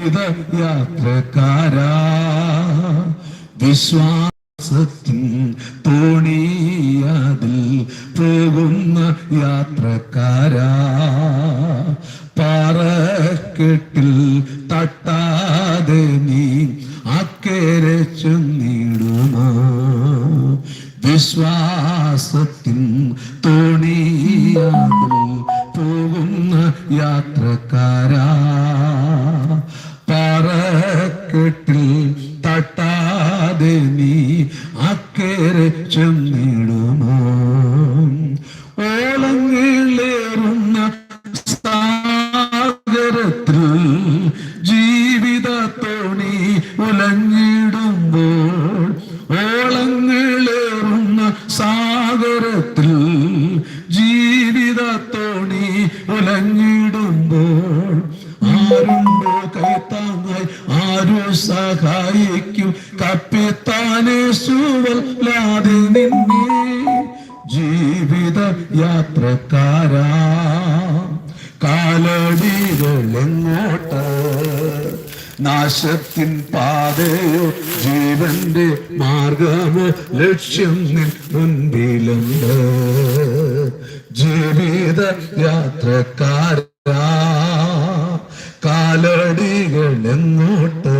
യാത്രക്കാരാ വിശ്വാസത്തിൻ തോണിയതിൽ പോകുന്ന യാത്രക്കാരാ. അക്കരെ യാത്രക്കാരാ കാലടികളെങ്ങോട്ട് നാശത്തിൻ പാതയോ ജീവന്റെ മാർഗമോ ലക്ഷ്യം നിൻ മുൻപിലുണ്ട്. ജീവിത യാത്രക്കാരാ കാലടികൾ എങ്ങോട്ട്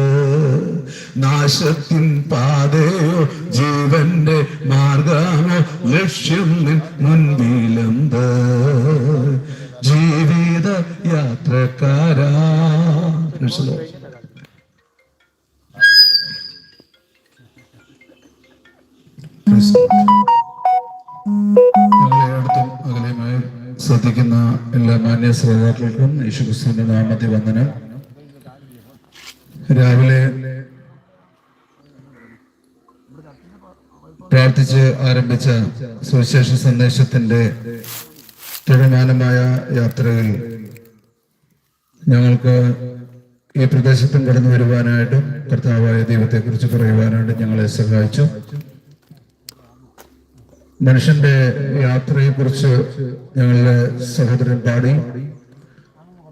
നാശത്തിൻ പാതയോ ജീവന്റെ മാർഗമോ ലക്ഷ്യം നിൻ ജീവിത യാത്രക്കാരാ. ശ്രദ്ധിക്കുന്ന എല്ലാ മാന്യ ശ്രോതാക്കൾക്കും യേശുക്രിസ്തുവിന്റെ നാമത്തിൽ വന്ദനം. രാവിലെ പ്രാർത്ഥിച്ച് ആരംഭിച്ച സുവിശേഷ സന്ദേശത്തിന്റെ തിരമാനമായ യാത്രയിൽ ഞങ്ങൾക്ക് ഈ പ്രദേശത്തും കടന്നു വരുവാനായിട്ടും കർത്താവായ ദൈവത്തെക്കുറിച്ച് പറയുവാനായിട്ടും ഞങ്ങളെ സഹായിച്ചു. മനുഷ്യന്റെ യാത്രയെക്കുറിച്ച് ഞങ്ങളുടെ സഹോദരൻ പാടി.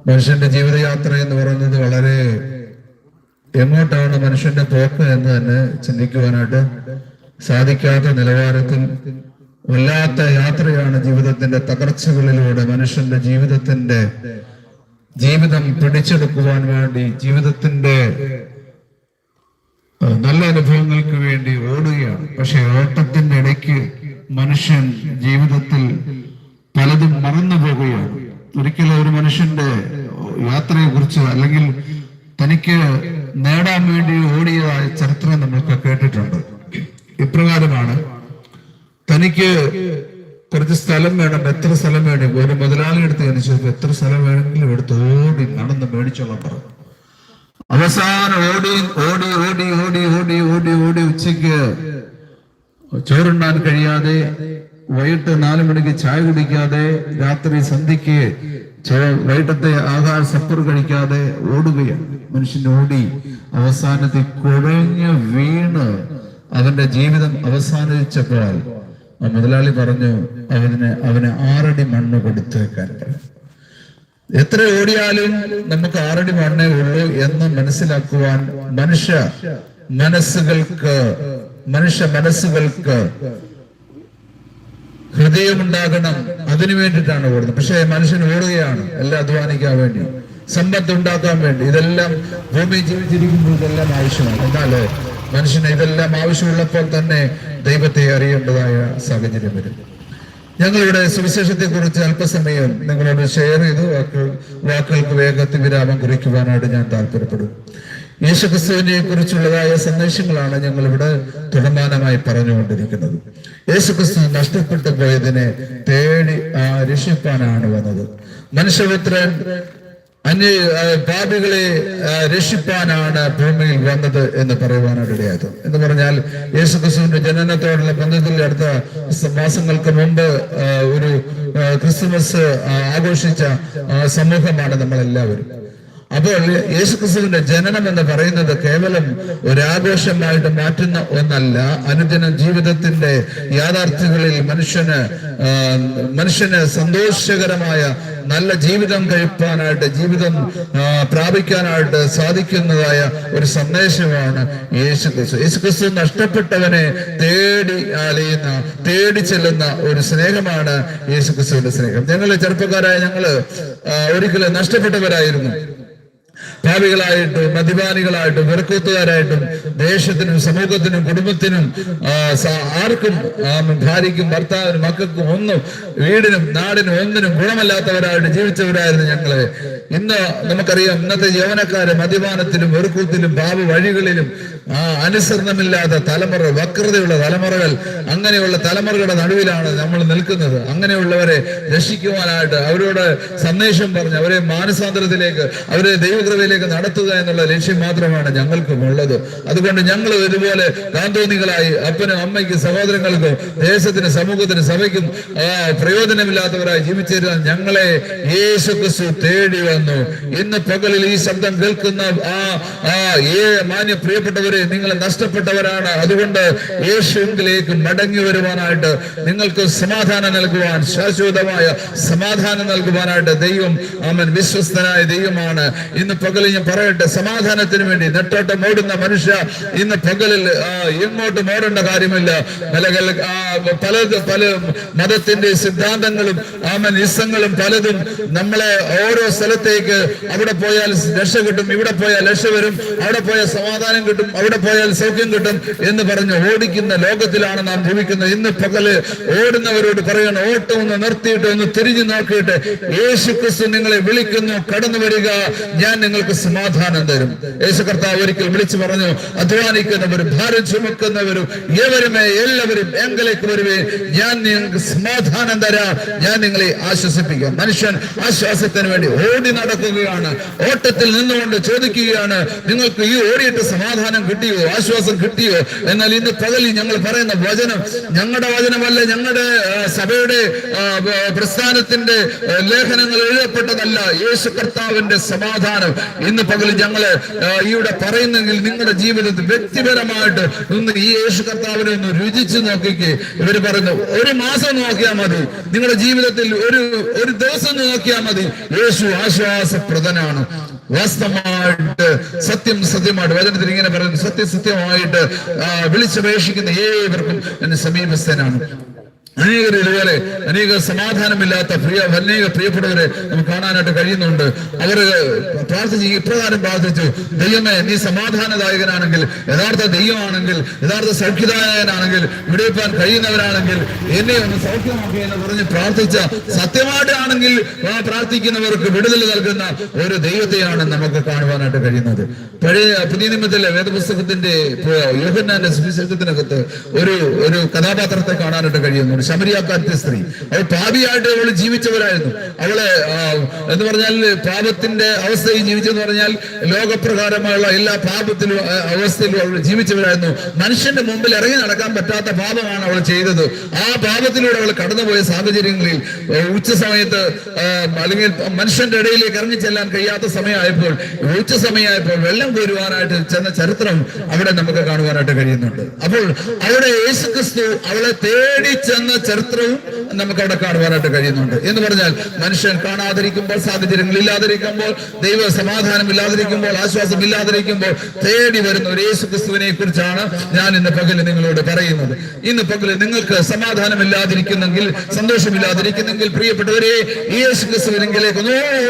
മനുഷ്യന്റെ ജീവിതയാത്ര എന്ന് പറയുന്നത് വളരെ എങ്ങോട്ടാണ് മനുഷ്യന്റെ പോക്ക് എന്ന് തന്നെ ചിന്തിക്കുവാനായിട്ട് സാധിക്കാത്ത നിലവാരത്തിൽ വല്ലാത്ത യാത്രയാണ് ജീവിതത്തിന്റെ തകർച്ചകളിലൂടെ മനുഷ്യന്റെ ജീവിതത്തിന്റെ ജീവിതം പിടിച്ചെടുക്കുവാൻ വേണ്ടി ജീവിതത്തിന്റെ നല്ല അനുഭവങ്ങൾക്ക് വേണ്ടി ഓടുകയാണ്. പക്ഷെ ഓട്ടത്തിന്റെ ഇടയ്ക്ക് മനുഷ്യൻ ജീവിതത്തിൽ പലതും മറന്നു പോകുകയാണ്. ഒരിക്കലും ഒരു മനുഷ്യന്റെ യാത്രയെ കുറിച്ച് അല്ലെങ്കിൽ തനിക്ക് നേടാൻ വേണ്ടി ഓടിയതായ ചരിത്രം നമ്മൾക്ക് കേട്ടിട്ടുണ്ട്. ഇപ്രകാരമാണ്. തനിക്ക് കുറച്ച് സ്ഥലം വേണം എത്ര സ്ഥലം വേണം? ഒരു മുതലാളി എടുത്ത് ചോദിച്ചു എത്ര സ്ഥലം വേണമെങ്കിലും എടുത്ത് ഓടി നടന്ന് മേടിച്ചോളാം പറഞ്ഞു അവസാനം ഓടി ഓടി ഓടി ഓടി ഓടി ഓടി ഓടി ഉച്ചയ്ക്ക് ചോറുണ്ടാൻ കഴിയാതെ വൈകിട്ട് നാലു മണിക്ക് ചായ കുടിക്കാതെ രാത്രി സന്ധിക്ക് വൈകിട്ടത്തെ ആഹാര സപ്പർ കഴിക്കാതെ ഓടുകയാണ്. മനുഷ്യൻ ഓടി അവസാനത്തിൽ കുഴഞ്ഞ് വീണ് അവന്റെ ജീവിതം അവസാനിച്ചപ്പോൾ ആ മുതലാളി പറഞ്ഞു അവന് അവന് ആറടി മണ്ണ് കൊടുത്തേക്കാൻ എത്ര ഓടിയാലും നമുക്ക് ആറടി മണ്ണേ ഉള്ളൂ എന്ന് മനസ്സിലാക്കുവാൻ മനുഷ്യ മനസ്സുകൾക്ക് മനുഷ്യ മനസ്സുകൾക്ക് ഹൃദയമുണ്ടാകണം. അതിനു വേണ്ടിയിട്ടാണ് ഓടുന്നത്. പക്ഷേ മനുഷ്യൻ ഓടുകയാണ് എല്ലാം അധ്വാനിക്കാൻ വേണ്ടി സമ്പത്ത് ഉണ്ടാക്കാൻ വേണ്ടി. ഇതെല്ലാം ഭൂമി ജീവിച്ചിരിക്കുമ്പോൾ ഇതെല്ലാം ആവശ്യമാണ്. എന്നാൽ മനുഷ്യന് ഇതെല്ലാം ആവശ്യമുള്ളപ്പോൾ തന്നെ ദൈവത്തെ അറിയേണ്ടതായ സാഹചര്യം വരും. ഞങ്ങളുടെ സുവിശേഷത്തെ കുറിച്ച് അല്പസമയം നിങ്ങളോട് ഷെയർ ചെയ്ത്. വാക്കുകൾ വാക്കുകൾക്ക് വേഗത്തിൽ വിരാമം കുറിക്കുവാനായിട്ട് ഞാൻ താല്പര്യപ്പെടും യേശുക്രിസ്തുവിനെ കുറിച്ചുള്ളതായ സന്ദേശങ്ങളാണ് ഞങ്ങൾ ഇവിടെ തുടർമാനമായി പറഞ്ഞുകൊണ്ടിരിക്കുന്നത്. യേശുക്രിസ്തു നഷ്ടപ്പെട്ടു പോയതിനെ തേടി ആ രക്ഷിപ്പാനാണ് വന്നത്. മനുഷ്യപുത്രൻ അന്യ പാപികളെ രക്ഷിപ്പാനാണ് ഭൂമിയിൽ വന്നത് എന്ന് പറയുവാനിടയായത്. എന്ന് പറഞ്ഞാൽ യേശുക്രിസ്തുവിന്റെ ജനനത്തോടുള്ള ബന്ധത്തിൽ അടുത്ത മാസങ്ങൾക്ക് മുമ്പ് ഒരു ക്രിസ്മസ് ആഘോഷിച്ച സമൂഹമാണ് നമ്മളെല്ലാവരും. അപ്പോൾ യേശുക്രിസ്തുവിന്റെ ജനനം എന്ന് പറയുന്നത് കേവലം ഒരു ആഘോഷമായിട്ട് മാറ്റുന്ന ഒന്നല്ല. അനുദിന ജീവിതത്തിന്റെ യാഥാർത്ഥ്യങ്ങളിൽ മനുഷ്യന് മനുഷ്യന് സന്തോഷകരമായ നല്ല ജീവിതം കഴിപ്പാനായിട്ട് ജീവിതം പ്രാപിക്കാനായിട്ട് സാധിക്കുന്നതായ ഒരു സന്ദേശമാണ് യേശു ക്രിസ്തു യേശു ക്രിസ്തു നഷ്ടപ്പെട്ടവനെ തേടി അലയുന്ന തേടി ചെല്ലുന്ന ഒരു സ്നേഹമാണ് യേശു ക്രിസ്തുവിന്റെ സ്നേഹം. ഞങ്ങൾ ചെറുപ്പക്കാരായ ഞങ്ങൾ ഒരിക്കലും നഷ്ടപ്പെട്ടവരായിരുന്നു. ഭാവികളായിട്ടും മദ്യപാനികളായിട്ടും വെറുക്കൂത്തുകാരായിട്ടും ദേശത്തിനും സമൂഹത്തിനും കുടുംബത്തിനും ആർക്കും ഭാര്യയ്ക്കും ഭർത്താവിനും മക്കൾക്കും ഒന്നും വീടിനും നാടിനും ഒന്നിനും ഗുണമല്ലാത്തവരായിട്ട് ജീവിച്ചവരായിരുന്നു ഞങ്ങൾ. ഇന്ന് നമുക്കറിയാം ഇന്നത്തെ യൗവനക്കാരെ മദ്യപാനത്തിലും വെറുക്കൂത്തിലും ഭാവി വഴികളിലും ആ അനുസരണമില്ലാത്ത തലമുറ വക്രതയുള്ള തലമുറകൾ അങ്ങനെയുള്ള തലമുറകളുടെ നടുവിലാണ് നമ്മൾ നിൽക്കുന്നത്. അങ്ങനെയുള്ളവരെ രക്ഷിക്കുവാനായിട്ട് അവരോട് സന്ദേശം പറഞ്ഞ് അവരെ മാനസാന്തരത്തിലേക്ക് അവരെ ദൈവകൃപയിലേക്ക് നടത്തുക എന്നുള്ള ലക്ഷ്യം മാത്രമാണ് ഞങ്ങൾക്കും ഉള്ളത്. അതുകൊണ്ട് ഞങ്ങൾ ഇതുപോലെ കാന്തോന്നികളായി അപ്പനും അമ്മയ്ക്കും സഹോദരങ്ങൾക്കും ദേശത്തിന് സമൂഹത്തിന് സഭയ്ക്കും പ്രയോജനമില്ലാത്തവരായി ജീവിച്ചിരുന്ന ഞങ്ങളെ യേശു ക്രിസ്തു തേടി വന്നു. ഇന്ന് പകലിൽ ഈ ശബ്ദം കേൾക്കുന്ന ആ ആ ഏ മാന്യ നിങ്ങൾ നഷ്ടപ്പെട്ടവരാണ്. അതുകൊണ്ട് യേശുവിലേക്ക് മടങ്ങി വരുവാനായിട്ട് നിങ്ങൾക്ക് സമാധാനം നൽകുവാൻ ശാശ്വതമായ സമാധാനം നൽകുവാനായിട്ട് ദൈവം അവൻ വിശ്വസ്തനായ ദൈവമാണ്. ഇന്ന് പകലിൽ ഞാൻ പറയട്ടെ സമാധാനത്തിന് വേണ്ടി നെട്ടോട്ടം ഓടുന്ന മനുഷ്യ ഇന്ന് പകലിൽ എങ്ങോട്ട് ഓടേണ്ട കാര്യമില്ല. പല പല പല മതത്തിന്റെ സിദ്ധാന്തങ്ങളും ആമൻ ഇസങ്ങളും പലതും നമ്മളെ ഓരോ സ്ഥലത്തേക്ക് അവിടെ പോയാൽ രക്ഷ കിട്ടും ഇവിടെ പോയാൽ രക്ഷ വരും അവിടെ പോയാൽ സമാധാനം കിട്ടും അവിടെ പോയാൽ സൗഖ്യം കിട്ടും എന്ന് പറഞ്ഞ് ഓടിക്കുന്ന ലോകത്തിലാണ് നാം ജീവിക്കുന്നത്. ഇന്ന് പകൽ ഓടുന്നവരോട് പറയണം ഓട്ടം ഒന്ന് നിർത്തിയിട്ട് ഒന്ന് തിരിഞ്ഞു നോക്കിയിട്ട് യേശു ക്രിസ്തു നിങ്ങളെ വിളിക്കുന്നു കടന്നു വരിക ഞാൻ നിങ്ങൾക്ക് സമാധാനം തരും. യേശു കർത്താവ് ഒരിക്കൽ വിളിച്ചു പറഞ്ഞു അധ്വാനിക്കുന്നവരും ഭാരം ചുമക്കുന്നവരും ഏവരുമേ എല്ലാവരും എങ്കിലേക്ക് വരുവേ ഞാൻ നിങ്ങൾക്ക് സമാധാനം തരാം ഞാൻ നിങ്ങളെ ആശ്വസിപ്പിക്കാം. മനുഷ്യൻ ആശ്വാസത്തിന് വേണ്ടി ഓടി നടക്കുകയാണ് ഓട്ടത്തിൽ നിന്നുകൊണ്ട് ചോദിക്കുകയാണ് നിങ്ങൾക്ക് ഈ ഓടിയിട്ട് സമാധാനം കിട്ടിയോ? ആശ്വാസം കിട്ടിയോ? എന്നാൽ ഇന്ന് പകലിൽ ഞങ്ങൾ പറയുന്ന വചനം ഞങ്ങളുടെ വചനമല്ല ഞങ്ങളുടെ സഭയുടെ പ്രസ്ഥാനത്തിന്റെ ലേഖനങ്ങൾ എഴുതപ്പെട്ടതല്ല യേശു കർത്താവിന്റെ സമാധാനം. ഇന്ന് പകലിൽ ഞങ്ങൾ ഇവിടെ പറയുന്നെങ്കിൽ നിങ്ങളുടെ ജീവിതത്തിൽ വ്യക്തിപരമായിട്ട് ഒന്ന് ഈ യേശു കർത്താവിനെ ഒന്ന് രുചിച്ചു നോക്കിക്കേ. ഇവർ പറയുന്നു ഒരു മാസം നോക്കിയാൽ മതി. നിങ്ങളുടെ ജീവിതത്തിൽ ഒരു ഒരു ദിവസം നോക്കിയാൽ മതി. യേശു ആശ്വാസപ്രദനാണ്. വാസ്തവമായിട്ട് സത്യം സത്യമായിട്ട് വചനത്തിൽ ഇങ്ങനെ പറയുന്നു സത്യസത്യമായിട്ട് വിളിച്ചപേക്ഷിക്കുന്ന ഏവർക്കും എന്നെ സമീപസ്ഥനാണ്. അനേകർ ഇതുപോലെ അനേക സമാധാനമില്ലാത്ത പ്രിയ അനേക പ്രിയപ്പെട്ടവരെ നമുക്ക് കാണാനായിട്ട് കഴിയുന്നുണ്ട്. അവർ പ്രാർത്ഥിച്ച് ഇപ്രകാരം പ്രാർത്ഥിച്ചു ദൈവമേ നീ സമാധാനദായകനാണെങ്കിൽ യഥാർത്ഥ ദൈവമാണെങ്കിൽ യഥാർത്ഥ സൗഖ്യദായകനാണെങ്കിൽ വിടുവിപ്പാൻ കഴിയുന്നവരാണെങ്കിൽ എന്നെ ഒന്ന് സൗഖ്യമാക്കി എന്ന് പറഞ്ഞ് പ്രാർത്ഥിച്ച സത്യമായിട്ടാണെങ്കിൽ ആ പ്രാർത്ഥിക്കുന്നവർക്ക് വിടുതൽ നൽകുന്ന ഒരു ദൈവത്തെയാണ് നമുക്ക് കാണുവാനായിട്ട് കഴിയുന്നത്. പഴയ പുതിയ നിയമത്തിലെ വേദപുസ്തകത്തിന്റെ യോഹന്നാന്റെ സുവിശേഷത്തിനകത്ത് ഒരു ഒരു കഥാപാത്രത്തെ കാണാനായിട്ട് കഴിയുന്നു ശമരിയാക്കാരത്തെ സ്ത്രീ. അവൾ പാപിയായിട്ട് അവൾ ജീവിച്ചവരായിരുന്നു. അവളെ എന്ന് പറഞ്ഞാൽ പാപത്തിന്റെ അവസ്ഥയിൽ ജീവിച്ചെന്ന് പറഞ്ഞാൽ ലോകപ്രകാരമായുള്ള എല്ലാ പാപത്തിലും അവസ്ഥയിലും അവൾ ജീവിച്ചവരായിരുന്നു. മനുഷ്യന്റെ മുമ്പിൽ ഇറങ്ങി നടക്കാൻ പറ്റാത്ത പാപമാണ് അവൾ ചെയ്തത്. ആ പാപത്തിലൂടെ അവൾ കടന്നുപോയ സാഹചര്യങ്ങളിൽ ഉച്ച സമയത്ത് അല്ലെങ്കിൽ മനുഷ്യന്റെ ഇടയിലേക്ക് ഇറങ്ങി ചെല്ലാൻ കഴിയാത്ത സമയമായപ്പോൾ ഉച്ച സമയമായപ്പോൾ വെള്ളം കോരുവാനായിട്ട് ചെന്ന ചരിത്രം അവിടെ നമുക്ക് കാണുവാനായിട്ട് കഴിയുന്നുണ്ട്. അപ്പോൾ അവിടെ യേശുക്രിസ്തു അവളെ തേടി ചെന്ന ചരിത്രവും നമുക്ക് അവിടെ കാണുവാനായിട്ട് കഴിയുന്നുണ്ട്. എന്ന് പറഞ്ഞാൽ മനുഷ്യൻ കാണാതിരിക്കുമ്പോൾ സാഹചര്യങ്ങൾ ഇല്ലാതിരിക്കുമ്പോൾ ദൈവ സമാധാനം ഇല്ലാതിരിക്കുമ്പോൾ ആശ്വാസം ഇല്ലാതിരിക്കുമ്പോൾ തേടി വരുന്ന ഒരു യേശു ക്രിസ്തുവിനെ കുറിച്ചാണ് ഞാൻ ഇന്ന് പകൽ നിങ്ങളോട് പറയുന്നത്. ഇന്ന് പകൽ നിങ്ങൾക്ക് സമാധാനം ഇല്ലാതിരിക്കുന്നെങ്കിൽ സന്തോഷമില്ലാതിരിക്കുന്നെങ്കിൽ പ്രിയപ്പെട്ടവരെ യേശു ക്രിസ്തുവിനെങ്കിലേക്ക്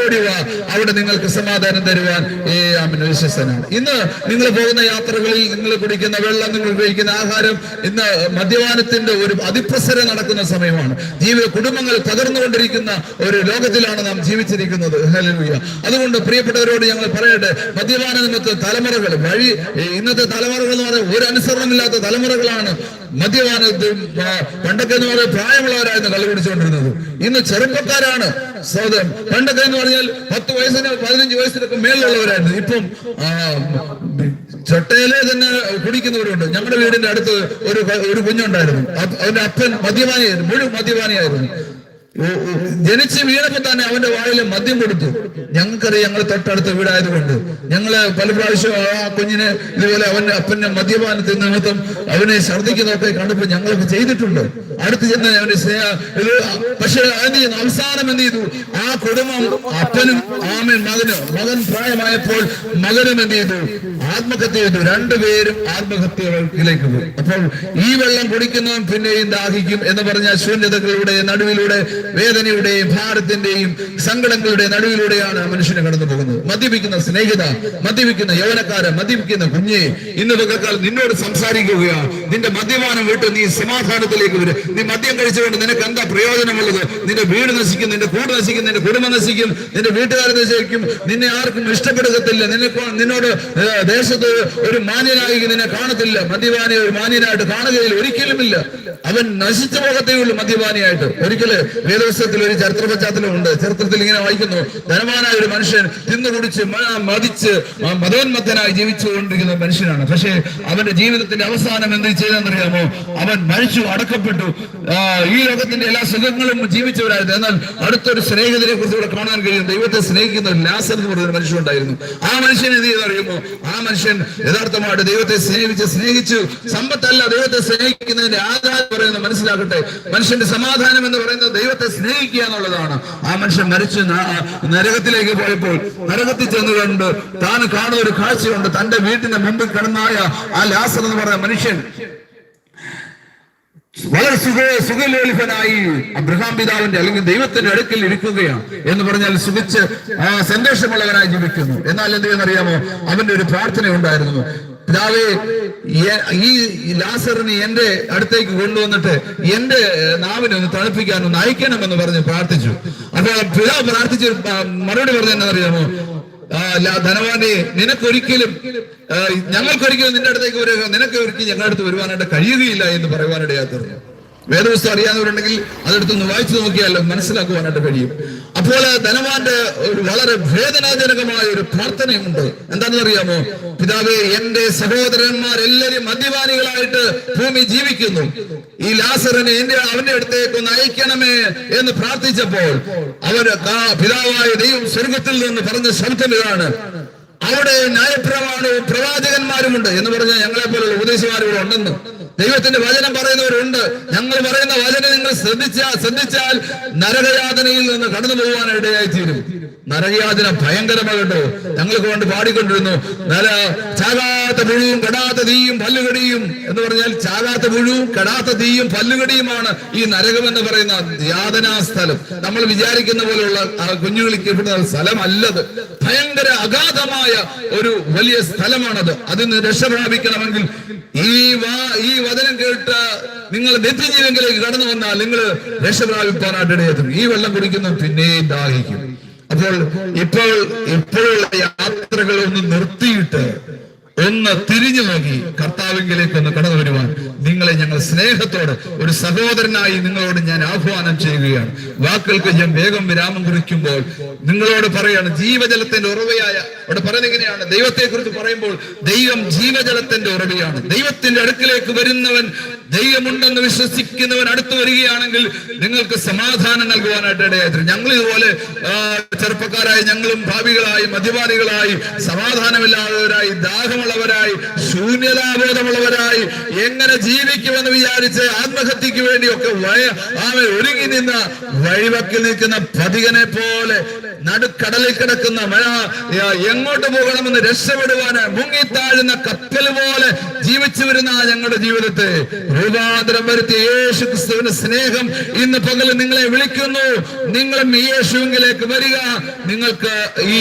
ഓടിവ അവിടെ നിങ്ങൾക്ക് സമാധാനം തരുവാൻ ഏ ആമിന് വിശ്വസനാണ് ഇന്ന് നിങ്ങൾ പോകുന്ന യാത്രകളിൽ നിങ്ങൾ കുടിക്കുന്ന വെള്ളം നിങ്ങൾ കഴിക്കുന്ന ആഹാരം ഇന്ന് മദ്യപാനത്തിന്റെ ഒരു അതിപ്രസരം നടക്കുന്ന സമയമാണ്. ജീവിത കുടുംബങ്ങൾ തകർന്നുകൊണ്ടിരിക്കുന്ന ഒരു ലോകത്തിലാണ് നാം ജീവിച്ചിരിക്കുന്നത്. അതുകൊണ്ട് പ്രിയപ്പെട്ടവരോട് ഞങ്ങൾ പറയട്ടെ മദ്യപാന നിമിത്ത തലമുറകൾ വഴി ഇന്നത്തെ തലമുറകൾ എന്ന് പറഞ്ഞാൽ ഒരു അനുസരണമില്ലാത്ത തലമുറകളാണ് മദ്യപാനത്തിൽ പണ്ടൊക്കെ എന്ന് പറഞ്ഞാൽ പ്രായമുള്ളവരായിരുന്നു കള്ളു കുടിച്ചുകൊണ്ടിരുന്നത്. ഇന്ന് ചെറുപ്പക്കാരാണ് സഹോദരൻ. പണ്ടൊക്കെ എന്ന് പറഞ്ഞാൽ പത്ത് വയസ്സിന് പതിനഞ്ച് വയസ്സിനൊക്കെ മേലുള്ളവരായിരുന്നു ഇപ്പം ചൊട്ടയിലെ തന്നെ കുടിക്കുന്നവരുണ്ട്. ഞങ്ങളുടെ വീടിന്റെ അടുത്ത് ഒരു ഒരു കുഞ്ഞുണ്ടായിരുന്നു. അവന്റെ അപ്പൻ മദ്യപാനിയായിരുന്നു. മുഴുവൻ മദ്യപാനിയായിരുന്നു. ജനിച്ച് വീണപ്പോ തന്നെ അവന്റെ വായിൽ മദ്യം കൊടുത്തു. ഞങ്ങൾക്കറിയാം ഞങ്ങൾ തൊട്ടടുത്ത വീടായതുകൊണ്ട്. ഞങ്ങൾ പല പ്രാവശ്യം ആ കുഞ്ഞിനെ ഇതുപോലെ അവന്റെ അപ്പന്റെ മദ്യപാനത്തിൽ നിമിത്തം അവനെ ഛർദ്ദിക്കുന്നതൊക്കെ കണ്ടപ്പോ ഞങ്ങളൊക്കെ ചെയ്തിട്ടുണ്ട്. അടുത്ത് ചെന്ന് അവന്റെ സ്നേഹ ഇത് പക്ഷെ ചെയ്യുന്നു അവസാനം എന്ത് ചെയ്തു? ആ കുടുംബം അപ്പനും ആമൻ മകനും മകൻ പ്രായമായപ്പോൾ മകനും എന്ത് ചെയ്തു? ആത്മഹത്യ ചെയ്തു രണ്ടുപേരും ആത്മഹത്യകളിലേക്ക് പോയി. അപ്പോൾ ഈ വെള്ളം കുടിക്കുന്നവൻ പിന്നെയും ദാഹിക്കും എന്ന് പറഞ്ഞ ശൂന്യതകളുടെ നടുവിലൂടെ വേദനയുടെയും ഭാരത്തിന്റെയും സങ്കടങ്ങളുടെ നടുവിലൂടെയാണ് മനുഷ്യനെ കടന്നു പോകുന്നത്. മദ്യപിക്കുന്ന സ്നേഹിത മദ്യപിക്കുന്ന യൗവനക്കാരൻ മദ്യപിക്കുന്ന കുഞ്ഞെ ഇന്ന് പകൽക്കാൽ നിന്നോട് സംസാരിക്കുകയാണ്. നിന്റെ മദ്യപാനം വിട്ട് നീ സമാധാനത്തിലേക്ക് വരും. നീ മദ്യം കഴിച്ചുകൊണ്ട് നിനക്ക് എന്താ പ്രയോജനമുള്ളത്? നിന്റെ വീട് നശിക്കും നിന്റെ കൂട് നശിക്കും നിന്റെ കുടുംബം നശിക്കും നിന്റെ വീട്ടുകാരെ നശിക്കും. നിന്നെ ആർക്കും ഇഷ്ടപ്പെടുകത്തില്ല. നിന്നെ നിന്നോട് ദേശത്ത് ഒരു മാന്യനായി ഇതിനെ കാണത്തില്ല. മദ്യപാനി ഒരു മാന്യനായിട്ട് കാണുകയിൽ ഒരിക്കലുമില്ല. അവൻ നശിച്ചു പോകത്തേ ഉള്ളൂ മദ്യപാനിയായിട്ട്. ഒരിക്കൽ വേദവസ്തത്തിൽ ഒരു ചരിത്ര പശ്ചാത്തലം ഉണ്ട്. ചരിത്രത്തിൽ ഇങ്ങനെ വായിക്കുന്നു ധനവാനായ ഒരു മനുഷ്യൻ തിന്നു കുടിച്ച് മ- മതിച്ച് മതോന്മത്തനായി ജീവിച്ചുകൊണ്ടിരിക്കുന്ന മനുഷ്യനാണ്. പക്ഷേ അവന്റെ ജീവിതത്തിന്റെ അവസാനം എന്ത് ചെയ്തെന്നറിയാമോ അവൻ മരിച്ചു അടക്കപ്പെട്ടു. ഈ ലോകത്തിന്റെ എല്ലാ സുഖങ്ങളും ജീവിച്ചവരായിരുന്നു. എന്നാൽ അടുത്തൊരു സ്നേഹിതരെ കുറിച്ച് ഇവിടെ കാണാൻ കഴിയും. ദൈവത്തെ സ്നേഹിക്കുന്ന ലാസർ എന്ന് പറയുന്ന മനുഷ്യൻ ഉണ്ടായിരുന്നു. ആ മനുഷ്യൻ എന്ത് ചെയ്തറിയുമോ ആ മനുഷ്യൻ യഥാർത്ഥമായിട്ട് ദൈവത്തെ സ്നേഹിച്ച് സ്നേഹിച്ചു. സമ്പത്തല്ല ദൈവത്തെ സ്നേഹിക്കുന്നതിന്റെ ആധാരം പറയുന്നത് മനസ്സിലാക്കട്ടെ. മനുഷ്യന്റെ സമാധാനം എന്ന് പറയുന്നത് ദൈവത്തെ സ്നേഹിക്കുക എന്നുള്ളതാണ്. ആ മനുഷ്യൻ മരിച്ചു നരകത്തിലേക്ക് പോയപ്പോൾ നരകത്തിൽ ചെന്നുകൊണ്ട് താൻ കാണുന്ന ഒരു കാഴ്ചയുണ്ട്. തന്റെ വീട്ടിന്റെ മുമ്പിൽ കിടന്നായ ആ ലാസർ എന്ന് പറയുന്ന മനുഷ്യൻ വളരെ സുഖ സുഖലോലിപനായി അബ്രഹാം പിതാവിന്റെ അല്ലെങ്കിൽ ദൈവത്തിന്റെ അടുക്കൽ ഇരിക്കുകയാണ് എന്ന് പറഞ്ഞാൽ സുഖിച്ച് സന്തോഷമുള്ളവനായി ജീവിക്കുന്നു. എന്നാൽ എന്ത് ചെയ്യുന്നറിയാമോ അവന്റെ ഒരു പ്രാർത്ഥന ഉണ്ടായിരുന്നു. പിതാവേ ഈ ലാസറിനെ എന്റെ അടുത്തേക്ക് കൊണ്ടുവന്നിട്ട് എന്റെ നാവിനെ ഒന്ന് തണുപ്പിക്കാൻ ഒന്ന് അയക്കണമെന്ന് പറഞ്ഞ് പ്രാർത്ഥിച്ചു. അപ്പൊ പിതാവ് പ്രാർത്ഥിച്ച് മറുപടി പറഞ്ഞ എന്നറിയാമോ ആ, ല- ധനവാനെ നിനക്കൊരിക്കലും ഞങ്ങൾക്കൊരിക്കലും നിന്റെ അടുത്തേക്ക് വരിക നിനക്ക് ഒരിക്കലും ഞങ്ങളുടെ അടുത്ത് വരുവാനായിട്ട് കഴിയുകയില്ല എന്ന് പറയുവാനിടയാക്കുന്നു. വേദപുസ്തകം അറിയാവുന്നവരുണ്ടെങ്കിൽ അതെടുത്തൊന്ന് വായിച്ചു നോക്കിയാലോ മനസ്സിലാക്കുവാനായിട്ട് കഴിയും. അപ്പോൾ ധനവാന്റെ ഒരു വളരെ വേദനാജനകമായ ഒരു പ്രാർത്ഥനയുണ്ട് എന്താണെന്ന് അറിയാമോ? പിതാവേ എന്റെ സഹോദരന്മാർ എല്ലാവരും മദ്യപാനികളായിട്ട് ഭൂമി ജീവിക്കുന്നു. ഈ ലാസറിനെ എന്റെ അവന്റെ അടുത്തേക്ക് ഒന്ന് അയക്കണമേ എന്ന് പ്രാർത്ഥിച്ചപ്പോൾ അവർ പിതാവായ ദൈവം സ്വർഗത്തിൽ നിന്ന് പറഞ്ഞ ശബ്ദം ഇതാണ്. അവിടെ ന്യായപ്രമാണവും പ്രവാചകന്മാരുമുണ്ട് എന്ന് പറഞ്ഞാൽ ഞങ്ങളെ പോലുള്ള ഉപദേശമാരും ഉണ്ടെന്ന് ദൈവത്തിന്റെ വചനം പറയുന്നവരുണ്ട്. ഞങ്ങൾ പറയുന്ന വചനം നിങ്ങൾ ശ്രദ്ധിച്ചാൽ ശ്രദ്ധിച്ചാൽ നരകയാതനയിൽ നിന്ന് കടന്നു പോകാൻ ഇടയായി തീരും നരകയാതന ഭയങ്കരമാകട്ടോ ഞങ്ങൾക്ക് കൊണ്ട് പാടിക്കൊണ്ടിരുന്നു. നര ചാകാത്ത പുഴുവും കെടാത്ത തീയും പല്ലുകടിയും എന്ന് പറഞ്ഞാൽ ചാകാത്ത പുഴുവും കെടാത്ത തീയും പല്ലുകടിയുമാണ് ഈ നരകം എന്ന് പറയുന്ന യാതനാ സ്ഥലം. നമ്മൾ വിചാരിക്കുന്ന പോലെയുള്ള കുഞ്ഞു കുഞ്ഞുകളിക്ക് കിട്ടുന്ന സ്ഥലമല്ലത്. ഭയങ്കര അഗാധമായ ഒരു വലിയ സ്ഥലമാണത്. അതിൽ നിന്ന് രക്ഷ പ്രാപിക്കണമെങ്കിൽ ഈ വാ ഈ വചനം കേട്ട് നിങ്ങൾ നിത്യജീവങ്കിലേക്ക് കടന്നു വന്നാൽ നിങ്ങൾ രക്ഷ പ്രാപിക്കാനായിട്ട് ഇടയെത്തും ഈ വെള്ളം കുടിക്കുന്നു പിന്നെയും ദാഹിക്കും. അപ്പോൾ ഇപ്പോൾ ഇപ്പോഴുള്ള യാത്രകളൊന്നും നിർത്തിയിട്ട് ഒന്ന് തിരിഞ്ഞു നോക്കി കർത്താവിംഗിലേക്ക് ഒന്ന് കടന്നു വരുവാൻ. നിങ്ങളെ ഞങ്ങൾ സ്നേഹത്തോട് ഒരു സഹോദരനായി നിങ്ങളോട് ഞാൻ ആഹ്വാനം ചെയ്യുകയാണ്. വാക്കുകൾക്ക് ഞാൻ വേഗം വിരാമം കുറിക്കുമ്പോൾ നിങ്ങളോട് പറയാണ് ജീവജലത്തിന്റെ ഉറവയായ അവിടെ പറയുന്നത് എങ്ങനെയാണ് ദൈവത്തെ കുറിച്ച് പറയുമ്പോൾ ദൈവം ജീവജലത്തിന്റെ ഉറവയാണ്. ദൈവത്തിന്റെ അടുക്കിലേക്ക് വരുന്നവൻ ദൈവമുണ്ടെന്ന് വിശ്വസിക്കുന്നവൻ അടുത്ത് വരികയാണെങ്കിൽ നിങ്ങൾക്ക് സമാധാനം നൽകുവാനായിട്ട് ഇടയായി ഞങ്ങൾ ഇതുപോലെ ചെറുപ്പക്കാരായി ഞങ്ങളും ഭാവികളായി മദ്യപാനികളായി സമാധാനമില്ലാത്തവരായി ദാഹമുള്ളവരായി ശൂന്യതാബോധമുള്ളവരായി എങ്ങനെ ജീവിക്കുമെന്ന് വിചാരിച്ച് ആത്മഹത്യക്ക് വേണ്ടിയൊക്കെ വയ ആമെ ഒരുങ്ങി നിന്ന വഴിവക്കിൽ നിൽക്കുന്ന പതികനെ പോലെ നടുക്കടലിൽ കിടക്കുന്ന മഴ എങ്ങോട്ട് പോകണമെന്ന് രക്ഷപ്പെടുവാന് മുങ്ങിത്താഴുന്ന കപ്പൽ പോലെ ജീവിച്ചു വരുന്ന ഞങ്ങളുടെ ജീവിതത്തെ രൂപാന്തരം വരുത്തിയ യേശു ക്രിസ്തുവിന്റെ സ്നേഹം ഇന്ന് പകൽ നിങ്ങളെ വിളിക്കുന്നു. നിങ്ങളും യേശുവിലേക്ക് വരിക. നിങ്ങൾക്ക് ഈ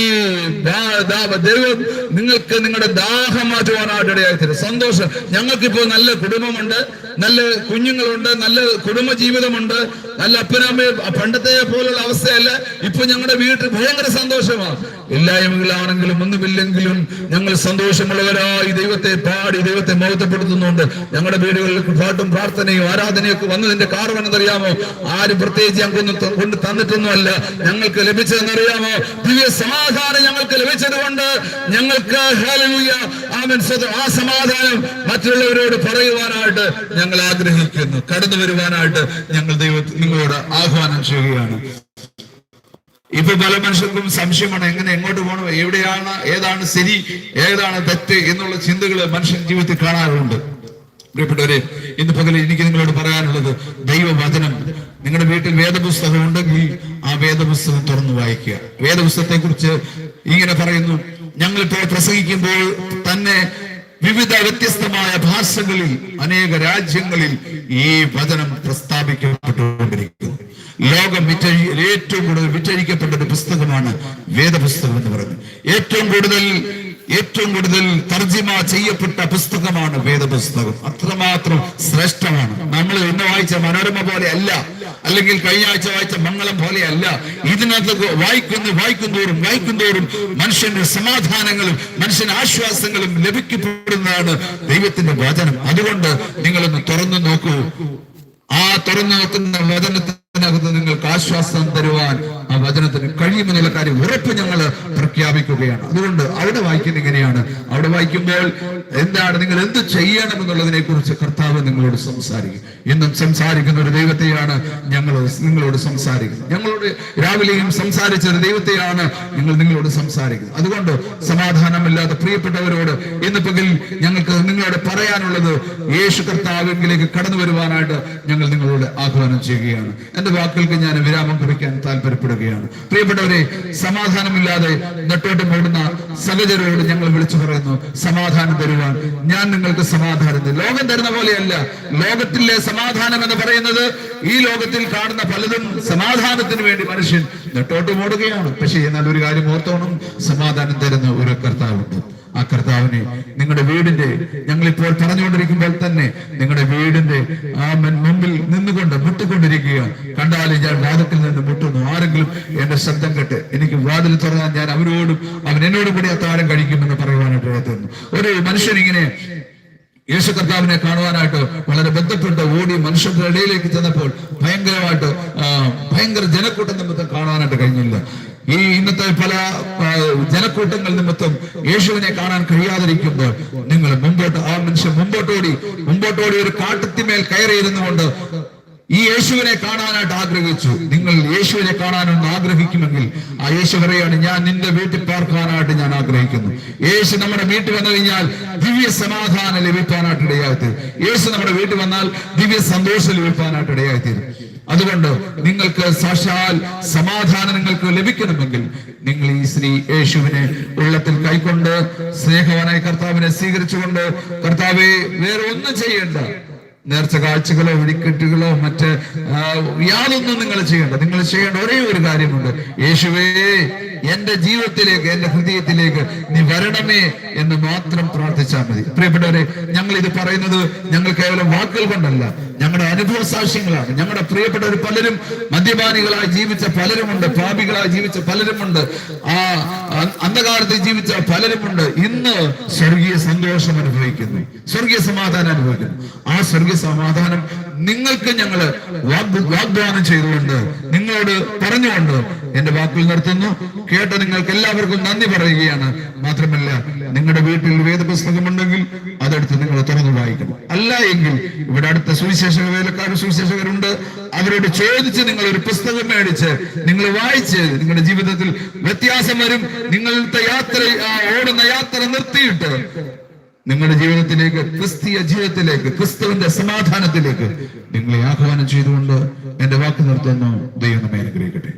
ദൈവം നിങ്ങൾക്ക് നിങ്ങളുടെ ദാഹം മാറ്റുവാനായിട്ട് ഇടയായിത്തരും സന്തോഷം. ഞങ്ങൾക്കിപ്പോ നല്ല കുടുംബമുണ്ട് നല്ല കുഞ്ഞുങ്ങളുണ്ട് നല്ല കുടുംബ ജീവിതമുണ്ട് നല്ല അപ്പനമ്മയും പണ്ടത്തെ പോലുള്ള അവസ്ഥയല്ല. ഇപ്പൊ ഞങ്ങളുടെ വീട്ടിൽ ഭയങ്കര സന്തോഷമാണ് ഇല്ലായ്മകളാണെങ്കിലും ഒന്നുമില്ലെങ്കിലും ഞങ്ങൾ സന്തോഷമുള്ളവരായി ദൈവത്തെ പാടി ദൈവത്തെ മഹത്വപ്പെടുത്തുന്നുണ്ട്. ഞങ്ങളുടെ വീടുകളിൽ പാട്ടും പ്രാർത്ഥനയും ആരാധനയൊക്കെ വന്നതിന്റെ കാരണം എന്നറിയാമോ? ആരും പ്രത്യേകിച്ച് ഞങ്ങൾക്കൊന്നും കൊണ്ട് തന്നിട്ടൊന്നുമല്ല. ഞങ്ങൾക്ക് ലഭിച്ചതെന്നറിയാമോ? ദിവ്യ സമാധാനം ഞങ്ങൾക്ക് ലഭിച്ചതുകൊണ്ട് ഞങ്ങൾക്ക് ആ സമാധാനം മറ്റുള്ളവരോട് പറയുവാനായിട്ട് ഞങ്ങൾ ആഗ്രഹിക്കുന്നു. കടന്നു വരുവാനായിട്ട് ഞങ്ങൾ ദൈവ നിങ്ങളോട് ആഹ്വാനം ചെയ്യുകയാണ്. ഇപ്പൊ പല മനുഷ്യർക്കും സംശയമാണ് എങ്ങനെ എങ്ങോട്ട് പോകണം എവിടെയാണ് ഏതാണ് ശരി ഏതാണ് തെറ്റ് എന്നുള്ള ചിന്തകൾ മനുഷ്യൻ ജീവിതത്തിൽ കാണാറുണ്ട്. പ്രിയപ്പെട്ടവരെ ഇന്ന് പകൽ എനിക്ക് നിങ്ങളോട് പറയാനുള്ളത് ദൈവവചനം. നിങ്ങളുടെ വീട്ടിൽ വേദപുസ്തകം ഉണ്ടെങ്കിൽ ആ വേദപുസ്തകം തുറന്നു വായിക്കുക. വേദപുസ്തകത്തെ കുറിച്ച് ഇങ്ങനെ പറയുന്നു ഞങ്ങളിപ്പോൾ പ്രസംഗിക്കുമ്പോൾ തന്നെ വിവിധ വ്യത്യസ്തമായ ഭാഷകളിൽ അനേക രാജ്യങ്ങളിൽ ഈ വചനം പ്രസ്താവിക്കപ്പെട്ടുകൊണ്ടിരിക്കുന്നു. ലോകം ഏറ്റവും കൂടുതൽ വിറ്റഴിക്കപ്പെട്ട ഒരു പുസ്തകമാണ് വേദപുസ്തകം എന്ന് പറയുന്നത്. ഏറ്റവും കൂടുതൽ ഏറ്റവും കൂടുതൽ തർജിമ ചെയ്യപ്പെട്ട പുസ്തകമാണ് വേദപുസ്തകം. അത്രമാത്രം ശ്രേഷ്ഠമാണ്. നമ്മൾ ഇന്ന് വായിച്ച മനോരമ പോലെ അല്ല അല്ലെങ്കിൽ കഴിഞ്ഞ ആഴ്ച വായിച്ച മംഗളം പോലെ അല്ല ഇതിനകത്ത് വായിക്കുന്നു വായിക്കുന്തോറും വായിക്കുന്തോറും മനുഷ്യന്റെ സമാധാനങ്ങളും മനുഷ്യന് ആശ്വാസങ്ങളും ലഭിക്കപ്പെടുന്നതാണ് ദൈവത്തിന്റെ വചനം. അതുകൊണ്ട് നിങ്ങളൊന്ന് തുറന്നു നോക്കൂ. ആ തുറന്നു നോക്കുന്ന വചനത്തിനകത്ത് നിങ്ങൾക്ക് ആശ്വാസം തരുവാൻ ആ വചനത്തിന് കഴിയുമെന്നുള്ള കാര്യം ഉറപ്പ് ഞങ്ങൾ പ്രഖ്യാപിക്കുകയാണ്. അതുകൊണ്ട് അവിടെ വായിക്കുന്ന ഇങ്ങനെയാണ്. അവിടെ വായിക്കുമ്പോൾ എന്താണ് നിങ്ങൾ എന്ത് ചെയ്യണം എന്നുള്ളതിനെ കുറിച്ച് കർത്താവ് നിങ്ങളോട് സംസാരിക്കും. എന്നും സംസാരിക്കുന്ന ഒരു ദൈവത്തെയാണ് ഞങ്ങൾ നിങ്ങളോട് സംസാരിക്കുന്നത്. ഞങ്ങളോട് രാവിലെയും സംസാരിച്ച ഒരു ദൈവത്തെയാണ് നിങ്ങൾ നിങ്ങളോട് സംസാരിക്കുന്നത്. അതുകൊണ്ട് സമാധാനമില്ലാത്ത പ്രിയപ്പെട്ടവരോട് ഇന്ന് പകൽ ഞങ്ങൾക്ക് നിങ്ങളോട് പറയാനുള്ളത് യേശു കർത്താവിലേക്ക് കടന്നു വരുവാനായിട്ട് ഞങ്ങൾ നിങ്ങളോട് ആഹ്വാനം ചെയ്യുകയാണ്. എന്റെ വാക്കുകൾക്ക് ഞാൻ വിരാമം കുറിക്കാൻ താല്പര്യപ്പെടുകയാണ് പ്രിയപ്പെട്ടവരെ സമാധാനമില്ലാതെ നെട്ടോട്ട് മൂടുന്ന സഹചരോട് ഞങ്ങൾ വിളിച്ചു പറയുന്നു സമാധാനം തരുവാൻ. ഞാൻ നിങ്ങൾക്ക് സമാധാനം ലോകം തരുന്ന പോലെയല്ല. ലോകത്തിലെ സമാധാനം എന്ന് പറയുന്നത് ഈ ലോകത്തിൽ കാണുന്ന പലതും സമാധാനത്തിന് വേണ്ടി മനുഷ്യൻ നെട്ടോട്ട് മൂടുകയാണ് പക്ഷേ എന്നാൽ ഒരു കാര്യം ഓർത്തോണം സമാധാനം തരുന്ന ഒരു കർത്താവുണ്ട്. ആ കർത്താവിനെ നിങ്ങളുടെ വീടിന്റെ ഞങ്ങൾ ഇപ്പോൾ പറഞ്ഞുകൊണ്ടിരിക്കുമ്പോൾ തന്നെ നിങ്ങളുടെ വീടിന്റെ ആ മുമ്പിൽ നിന്നുകൊണ്ട് മുട്ടിക്കൊണ്ടിരിക്കുക കണ്ടാലും ഞാൻ വാദത്തിൽ നിന്ന് മുട്ടുന്നു. ആരെങ്കിലും എന്റെ ശബ്ദം കേട്ട് എനിക്ക് വാതിൽ തുറന്നാൽ ഞാൻ അവരോടും അവൻ എന്നോടും കൂടി അത്താഴം കഴിക്കുമെന്ന് പറയുവാനായിട്ട് ഒരു മനുഷ്യൻ ഇങ്ങനെ യേശു കർത്താവിനെ കാണുവാനായിട്ട് വളരെ ബന്ധപ്പെട്ട് ഓടി മനുഷ്യരുടെ ഇടയിലേക്ക് ചെന്നപ്പോൾ ഭയങ്കരമായിട്ട് ഭയങ്കര ജനക്കൂട്ടം നിമിത്തം കാണാനായിട്ട് കഴിഞ്ഞില്ല. ഈ ഇന്നത്തെ പല ജനക്കൂട്ടങ്ങൾ നിമിത്തം യേശുവിനെ കാണാൻ കഴിയാതിരിക്കുമ്പോൾ നിങ്ങൾ മുമ്പോട്ട് ആ മനുഷ്യൻ മുമ്പോട്ടോടി മുമ്പോട്ടോടി ഒരു കാട്ടത്തിമേൽ കയറിയിരുന്നുകൊണ്ട് ഈ യേശുവിനെ കാണാനായിട്ട് ആഗ്രഹിച്ചു. നിങ്ങൾ യേശുവിനെ കാണാനൊന്ന് ആഗ്രഹിക്കുമെങ്കിൽ ആ യേശു പറയാണ് ഞാൻ നിന്റെ വീട്ടിൽ പാർക്കാനായിട്ട് ഞാൻ ആഗ്രഹിക്കുന്നു. യേശു നമ്മുടെ വീട്ടിൽ വന്നു കഴിഞ്ഞാൽ ദിവ്യ സമാധാനം ലഭിക്കാനായിട്ട് ഇടയായിത്തീരും. യേശു നമ്മുടെ വീട്ടിൽ വന്നാൽ ദിവ്യ സന്തോഷം ലഭിക്കാനായിട്ട് ഇടയായിത്തീരും. അതുകൊണ്ട് നിങ്ങൾക്ക് സാക്ഷാൽ സമാധാനം നിങ്ങൾക്ക് ലഭിക്കണമെങ്കിൽ നിങ്ങൾ ഈ ശ്രീ യേശുവിനെ ഉള്ളത്തിൽ കൈക്കൊണ്ട് സ്നേഹവാനായ കർത്താവിനെ സ്വീകരിച്ചുകൊണ്ട് കർത്താവെ വേറെ ഒന്നും ചെയ്യേണ്ട. നേർച്ച കാഴ്ചകളോ വെടിക്കെട്ടുകളോ മറ്റ് യാതൊന്നും നിങ്ങൾ ചെയ്യേണ്ട. നിങ്ങൾ ചെയ്യേണ്ട ഒരേ ഒരു കാര്യമുണ്ട്. യേശുവേ എന്റെ ജീവിതത്തിലേക്ക് എന്റെ ഹൃദയത്തിലേക്ക് നീ വരണമേ എന്ന് മാത്രം പ്രാർത്ഥിച്ചാൽ മതി. പ്രിയപ്പെട്ടവരെ ഞങ്ങൾ ഇത് പറയുന്നത് ഞങ്ങൾ കേവലം വാക്കുകൾ കൊണ്ടല്ല. ഞങ്ങളുടെ അനുഭവ സാക്ഷ്യങ്ങളാണ് ഞങ്ങളുടെ ഒരു പലരും മദ്യപാനികളായി ജീവിച്ച പലരുമുണ്ട് പാപികളായി ജീവിച്ച പലരുമുണ്ട് ആ അന്ധകാലത്ത് ജീവിച്ച പലരുമുണ്ട്. ഇന്ന് സ്വർഗീയ സന്തോഷം അനുഭവിക്കുന്നു. സ്വർഗീയ സമാധാനം അനുഭവിക്കുന്നു. ആ സ്വർഗീയ സമാധാനം നിങ്ങൾക്ക് ഞങ്ങൾ വാഗ്ദാനം ചെയ്തുകൊണ്ട് നിങ്ങളോട് പറഞ്ഞുകൊണ്ട് എന്റെ വാക്കിൽ നിർത്തുന്നു. കേട്ട നിങ്ങൾക്ക് എല്ലാവർക്കും നന്ദി പറയുകയാണ്. മാത്രമല്ല നിങ്ങളുടെ വീട്ടിൽ വേദപുസ്തകമുണ്ടെങ്കിൽ അതെടുത്ത് നിങ്ങൾ തുറന്നു വായിക്കണം. അല്ല എങ്കിൽ ഇവിടെ അടുത്ത സുവിശേഷ വേലക്കാർ സുവിശേഷകരുണ്ട്. അവരോട് ചോദിച്ച് നിങ്ങൾ ഒരു പുസ്തകം മേടിച്ച് നിങ്ങൾ വായിച്ച് നിങ്ങളുടെ ജീവിതത്തിൽ വ്യത്യാസം വരും. നിങ്ങളുടെ യാത്ര ഓടുന്ന യാത്ര നിർത്തിയിട്ട് നിങ്ങളുടെ ജീവിതത്തിലേക്ക് ക്രിസ്തീയ ജീവിതത്തിലേക്ക് ക്രിസ്തുവിന്റെ സമാധാനത്തിലേക്ക് നിങ്ങളെ ആഹ്വാനം ചെയ്തുകൊണ്ട് എന്റെ വാക്ക് നിർത്തുന്നു. ദൈവം നമ്മെ അനുഗ്രഹിക്കട്ടെ.